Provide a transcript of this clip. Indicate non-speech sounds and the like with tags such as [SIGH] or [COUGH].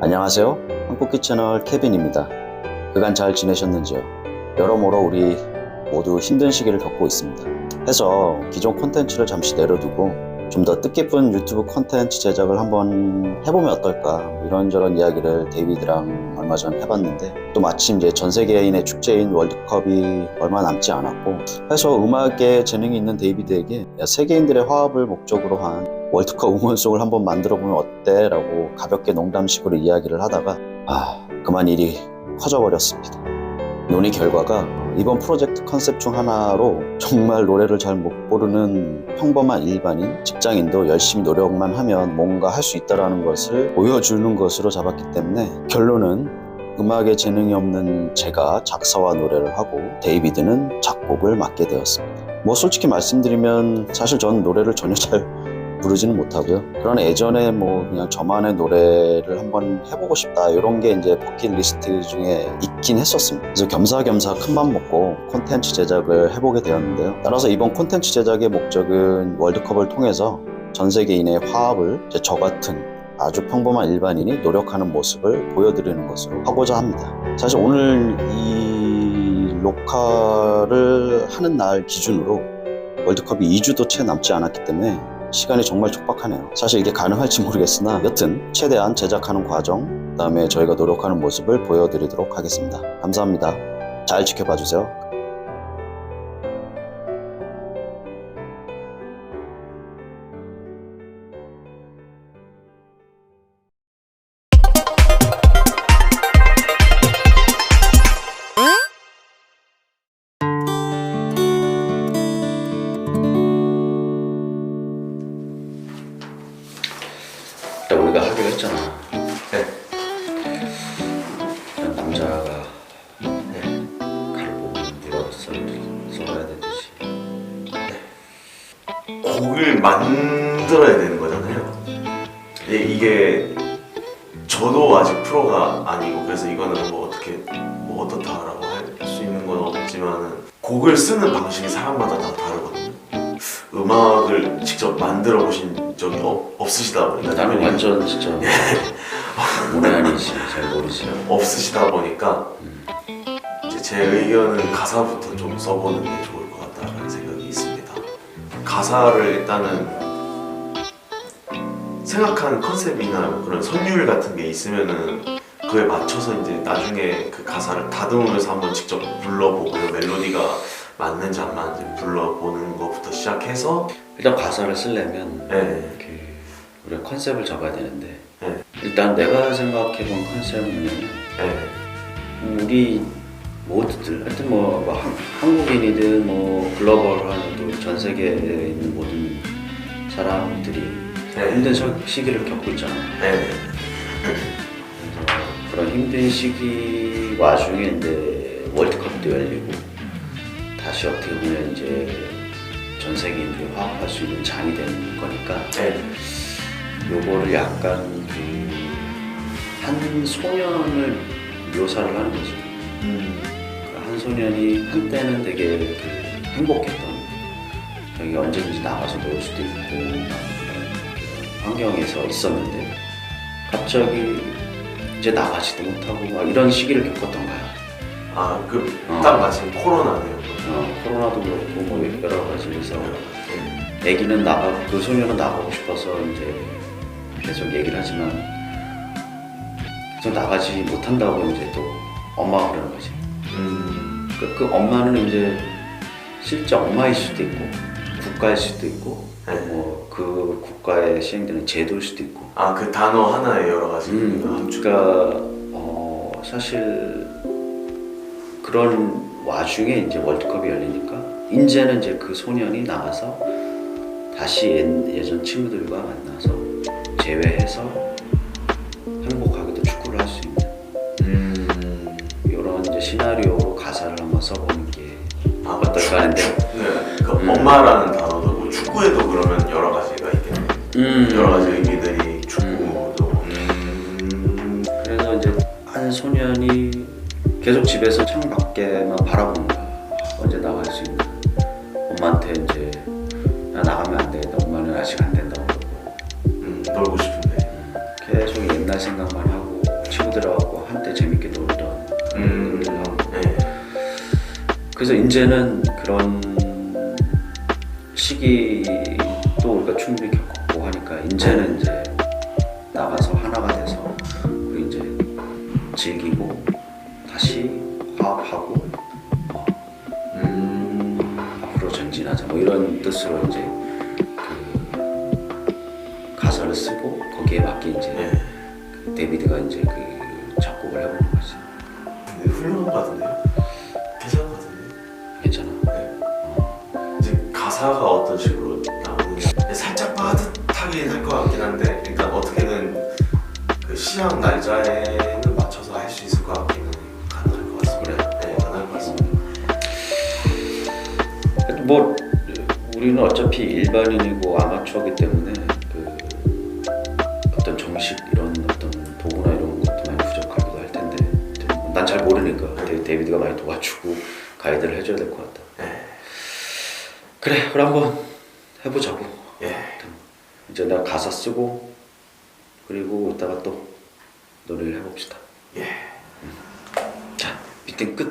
안녕하세요. 한국기 채널 케빈입니다. 그간 잘 지내셨는지요? 여러모로 우리 모두 힘든 시기를 겪고 있습니다. 해서 기존 콘텐츠를 잠시 내려두고 좀 더 뜻깊은 유튜브 콘텐츠 제작을 한번 해보면 어떨까 뭐 이런저런 이야기를 데이비드랑 얼마 전 해봤는데 또 마침 이제 전 세계인의 축제인 월드컵이 얼마 남지 않았고 해서 음악에 재능이 있는 데이비드에게 세계인들의 화합을 목적으로 한 월드컵 응원송을 한번 만들어 보면 어때? 라고 가볍게 농담식으로 이야기를 하다가 아 그만 일이 커져버렸습니다. 논의 결과가 이번 프로젝트 컨셉 중 하나로 정말 노래를 잘 못 부르는 평범한 일반인, 직장인도 열심히 노력만 하면 뭔가 할 수 있다는 것을 보여주는 것으로 잡았기 때문에 결론은 음악에 재능이 없는 제가 작사와 노래를 하고 데이비드는 작곡을 맡게 되었습니다. 뭐 솔직히 말씀드리면 사실 저는 노래를 전혀 잘 부르지는 못하고요. 그런 예전에 뭐 그냥 저만의 노래를 한번 해보고 싶다 이런 게 이제 버킷리스트 중에 있긴 했었습니다. 그래서 겸사겸사 큰맘 먹고 콘텐츠 제작을 해보게 되었는데요. 따라서 이번 콘텐츠 제작의 목적은 월드컵을 통해서 전 세계인의 화합을 저 같은 아주 평범한 일반인이 노력하는 모습을 보여드리는 것으로 하고자 합니다. 사실 오늘 이 녹화를 하는 날 기준으로 월드컵이 2주도 채 남지 않았기 때문에 시간이 정말 촉박하네요. 사실 이게 가능할지 모르겠으나 여튼 최대한 제작하는 과정, 그 다음에 저희가 노력하는 모습을 보여드리도록 하겠습니다. 감사합니다. 잘 지켜봐 주세요. 만들어야 되는 거잖아요. 예, 이게 저도 아직 프로가 아니고 그래서 이거는 뭐 어떻게 뭐 어떻다라고 할 수 있는 건 없지만은 곡을 쓰는 방식이 사람마다 다 다르거든요. 음악을 직접 만들어 보신 적이 없, 없으시다 보니까 나는 당연히 완전 진짜 [LAUGHS] 문외 아니지 잘 모르지. 없으시다 보니까 이제 제 의견은 가사부터 좀 써보는 게 좋을 가사를 일단은 생각한 컨셉이나 뭐 그런 선율 같은 게 있으면은 그에 맞춰서 이제 나중에 그 가사를 다듬으면서 한번 직접 불러보고 그 멜로디가 맞는지 안 맞는지 불러보는 것부터 시작해서 일단 가사를 쓰려면 네. 이렇게 우리가 컨셉을 잡아야 되는데 네. 일단 내가 생각해본 컨셉은 네. 우리 모두들 하여튼 뭐, 뭐 한, 한국인이든 뭐 글로벌한 전 세계에 있는 모든 사람들이 네. 힘든 시- 시기를 겪고 있잖아. 네. 그래서 그런 힘든 시기 와중에 이제 월드컵도 열리고 다시 어떻게 보면 이제 전 세계인들이 화합할 수 있는 장이 되는 거니까 네. 요거를 약간 그한 소년을 묘사를 하는 거지. 음. 그한 소년이 한때는 되게 그 행복했던 여기 언제든지 나가서 놀 수도 있고 그런 환경에서 있었는데 갑자기 이제 나가지도 못하고 막 이런 시기를 겪었던 거야. 아, 그 어. 딱 마침 코로나네요. 어, 코로나도 그렇고 뭐 여러 가지 그래서 네. 애기는 나가 그 소년은 나가고 싶어서 이제 계속 얘기를 하지만 계속 나가지 못한다고 이제 또 엄마가 그러는 거지. 음. 그, 그 엄마는 이제 실제 엄마일 수도 있고 국가일 수도 있고 네. 뭐그 국가에 시행되는 제도일 수도 있고 아 그 단어 하나에 여러 가지 음. 그러니까 어, 사실 그런 와중에 이제 월드컵이 열리니까 이제는 이제 그 소년이 나가서 다시 옛, 예전 친구들과 만나서 재회해서 행복하게도 축구를 할 수 있는 음. 이런 이제 한번 써보는 게 아 어떨까 하는데 네. 그 음. 엄마라는 단어도 뭐 축구에도 그러면 여러 가지가 있겠네. 음. 여러 가지 의미들이 축구도. 음. 그래서 이제 한 소년이 계속 집에서 창 밖에만 바라보는 거야. 언제 나갈 수 있나. 엄마한테 이제 야, 나가면 안 되겠다. 엄마는 아직 안 된다고 음. 놀고 싶은데. 계속 계속 옛날 생각만 하고 친구들하고 그래서 이제는 그런 시기도 우리가 충분히 겪었고 하니까 이제는 이제 나가서 하나가 돼서 우리 이제 즐기고 다시 화합하고 음, 앞으로 전진하자 뭐 이런 뜻으로 이제 그 가사를 쓰고 거기에 맞게 이제 네. 그 데비드가 이제 그 작곡을 해보는 거지 근데 훌륭한 것 같은데요? 괜찮아. 이제 가사가 어떤 식으로 나오느냐 살짝 빠듯하긴 할 것 같긴 한데 일단 어떻게든 그 시향 날짜에는 맞춰서 할 수 있을 것 같기는 가능할 것 같습니다. 네, 가능할 것 같습니다. 뭐 우리는 어차피 일반인이고 아마추어기 때문에 그 어떤 정식 이런 어떤 도구나 이런 것도 많이 부족하기도 할 텐데. 난 잘 모르니까. 데- 데이비드가 많이 도와주고 가이드를 해줘야 될 것 같다. 네, 그래, 그럼 한번 해보자고. 예, 이제 내가 가사 쓰고 그리고 이따가 또 노래를 해봅시다. 예. 자, 미팅 끝.